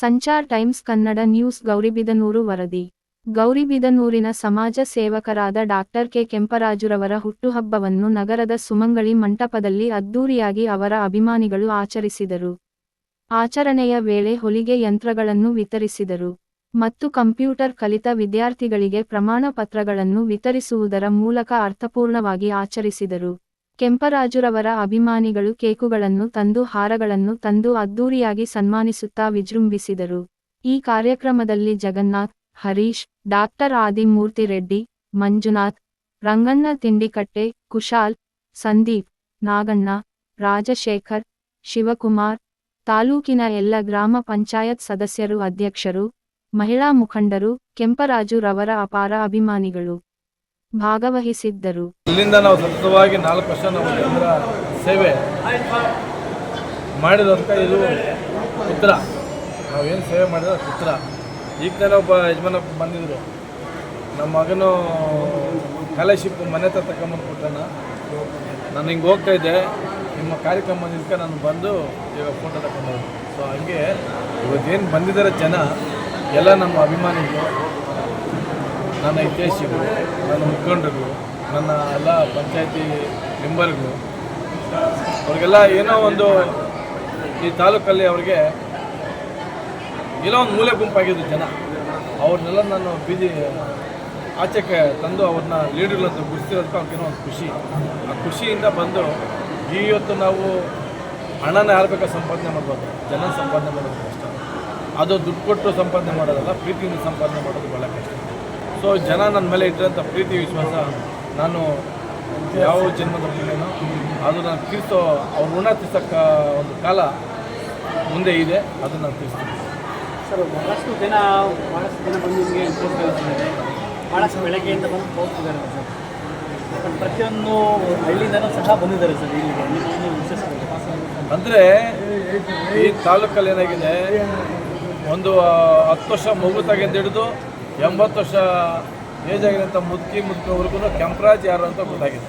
Sanchar times Kannada news Gauribidanur ವರದಿ. ಗೌರಿಬಿದನೂರಿನ ಸಮಾಜ ಸೇವಕರಾದ ಡಾಕ್ಟರ್ ಕೆ ಕೆಂಪರಾಜುರವರ ಹುಟ್ಟುಹಬ್ಬವನ್ನು ನಗರದ ಸುಮಂಗಳಿ ಮಂಟಪದಲ್ಲಿ ಅದ್ದೂರಿಯಾಗಿ ಅವರ ಅಭಿಮಾನಿಗಳು ಆಚರಿಸಿದರು. ಆಚರಣೆಯ ವೇಳೆ ಹೊಲಿಗೆ ಯಂತ್ರಗಳನ್ನು ವಿತರಿಸಿದರು. ಮತ್ತು ಕಂಪ್ಯೂಟರ್ ಕಲಿತ ವಿದ್ಯಾರ್ಥಿಗಳಿಗೆ ಪ್ರಮಾಣ ಪತ್ರಗಳನ್ನು ವಿತರಿಸುವುದರ ಮೂಲಕ ಅರ್ಥಪೂರ್ಣವಾಗಿ ಆಚರಿಸಿದರು. ಕೆಂಪರಾಜುರವರ ಅಭಿಮಾನಿಗಳು ಕೇಕುಗಳನ್ನು ತಂದು ಹಾರಗಳನ್ನು ತಂದು ಅದ್ದೂರಿಯಾಗಿ ಸನ್ಮಾನಿಸುತ್ತಾ ವಿಜೃಂಭಿಸಿದರು. ಈ ಕಾರ್ಯಕ್ರಮದಲ್ಲಿ ಜಗನ್ನಾಥ್, ಹರೀಶ್, ಡಾಕ್ಟರ್ ಆದಿಮೂರ್ತಿ ರೆಡ್ಡಿ, ಮಂಜುನಾಥ್, ರಂಗಣ್ಣ ತಿಂಡಿಕಟ್ಟೆ, ಕುಶಾಲ್, ಸಂದೀಪ್, ನಾಗಣ್ಣ, ರಾಜಶೇಖರ್, ಶಿವಕುಮಾರ್, ತಾಲೂಕಿನ ಎಲ್ಲ ಗ್ರಾಮ ಪಂಚಾಯತ್ ಸದಸ್ಯರು, ಅಧ್ಯಕ್ಷರು, ಮಹಿಳಾ ಮುಖಂಡರು ಕೆಂಪರಾಜು ರವರ ಅಪಾರ ಅಭಿಮಾನಿಗಳು. ಭಾಗವಹಿಸಿದ್ದರು. ಇಲ್ಲಿಂದ ನಾವು ಸತತವಾಗಿ ನಾಲ್ಕು ವರ್ಷ ನಾವು ಜನರ ಸೇವೆ ಮಾಡಿರೋದಕ್ಕೆ ಇದು ಪುತ್ರ. ನಾವೇನು ಸೇವೆ ಮಾಡಿದ ಪುತ್ರ. ಈಗ ಒಬ್ಬ ಯಜಮಾನ ಬಂದಿದ್ರು. ನಮ್ಮ ಮಗನು ಸ್ಕಾಲರ್ಶಿಪ್ ಮನೆ ಹತ್ರ ತಗೊಂಬಂದು ಕೊಟ್ಟಣ ನಾನು ಹಿಂಗೆ ಹೋಗ್ತಾ ಇದ್ದೆ. ನಿಮ್ಮ ಕಾರ್ಯಕ್ರಮ ಬಂದಿದ್ದಕ್ಕೆ ನಾನು ಬಂದು ಈಗ ಫೋಟೋ ತಗೊಂಡು ಸೊ ಹಂಗೆ ಇವತ್ತೇನು ಬಂದಿದ್ದಾರೆ ಜನ, ಎಲ್ಲ ನಮ್ಮ ಅಭಿಮಾನಿಗಳು. ನನ್ನ ಹಿತೈಷಿಗಳು ನನ್ನ ಮುಖಂಡರು ನನ್ನ ಎಲ್ಲ ಪಂಚಾಯತಿ ಮೆಂಬರ್ಗಳು, ಅವ್ರಿಗೆಲ್ಲ ಏನೋ ಒಂದು ಈ ತಾಲೂಕಲ್ಲಿ ಅವ್ರಿಗೆ ಏನೋ ಒಂದು ಮೂಲೆ ಗುಂಪಾಗಿದ್ದು ಜನ. ಅವ್ರನ್ನೆಲ್ಲ ನಾನು ಬೀದಿ ಆಚೆಗೆ ತಂದು ಅವ್ರನ್ನ ಲೀಡರ್ಗಳಂತ ಗುರುತಿರೋದಕ್ಕೆ ಅವ್ರಿಗೇನೋ ಒಂದು ಖುಷಿ. ಆ ಖುಷಿಯಿಂದ ಬಂದು ಇವತ್ತು ನಾವು ಹಣನ ಯಾರು ಬೇಕಾದ್ರೆ ಸಂಪಾದನೆ ಮಾಡ್ಬೋದು. ಜನ ಸಂಪಾದನೆ ಮಾಡೋದು ಕಷ್ಟ. ಅದು ದುಡ್ಡು ಕೊಟ್ಟು ಸಂಪಾದನೆ ಮಾಡೋದಲ್ಲ, ಪ್ರೀತಿಯಿಂದ ಸಂಪಾದನೆ ಮಾಡೋದು ಭಾಳ ಕಷ್ಟ. ಸೊ ಜನ ನನ್ನ ಮೇಲೆ ಇಟ್ಟಿರೋಂಥ ಪ್ರೀತಿ ವಿಶ್ವಾಸ ನಾನು ಯಾವ ಜನ್ಮದ ಪುಣ್ಯನೋ ಅದು ನಾನು ತೀರ್ಸೋ ಅವ್ರ ಋಣ ತೀರ್ಸಕ್ಕ ಒಂದು ಕಾಲ ಮುಂದೆ ಇದೆ ಅದನ್ನು ನಾನು ತೀರಿಸ್ತೀನಿ. ಸರ್ ಬಹಳಷ್ಟು ಜನ ಬಹಳಷ್ಟು ಜನ ಬಂದು ನಿಮಗೆ ಭಾಳಷ್ಟು ಬೆಳಗ್ಗೆಯಿಂದ ಬಂದು ಹೋಗ್ತಿದ್ದಾರೆ ಸರ್. ಪ್ರತಿಯೊಂದು ಹಳ್ಳಿಯಿಂದನೂ ಸಹ ಬಂದಿದ್ದಾರೆ ಸರ್ ಇಲ್ಲಿಗೆ. ಅಂದರೆ ಈ ತಾಲೂಕಲ್ಲಿ ಏನಾಗಿದೆ ಒಂದು ಹತ್ತು ವರ್ಷ ಮಗು ತೆಗೆದು ಹಿಡಿದು ಎಂಬತ್ತು ವರ್ಷ ಏಜ್ ಆಗಿರೋಂಥ ಮುದುಕಿ ಮುದುಕಿವರೆಗೂ ಕೆಂಪರಾಜ್ ಯಾರು ಅಂತ ಗೊತ್ತಾಗಿದೆ.